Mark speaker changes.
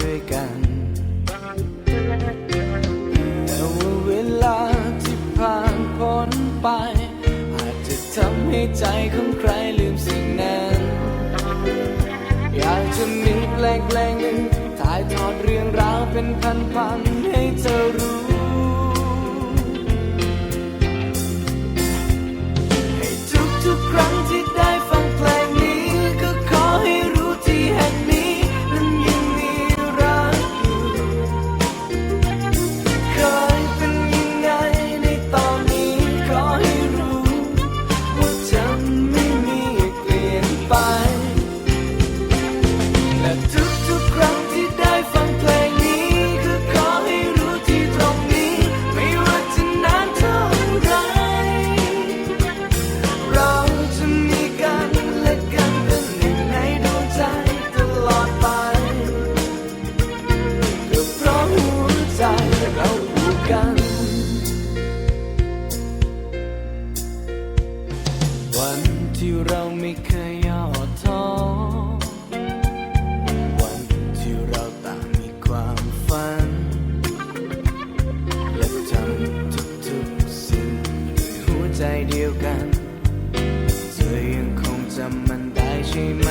Speaker 1: ด้วยกัน แต่ว่าเวลาที่ผ่านพ้นไป อาจจะทำให้ใจของใครลืมสิ่งนั้น อยากจะมีเพลงเพลงหนึ่งถ่ายทอดเรื่องราวเป็นพันพัน กัน เธอยังคงจำมันได้ใช่ไหม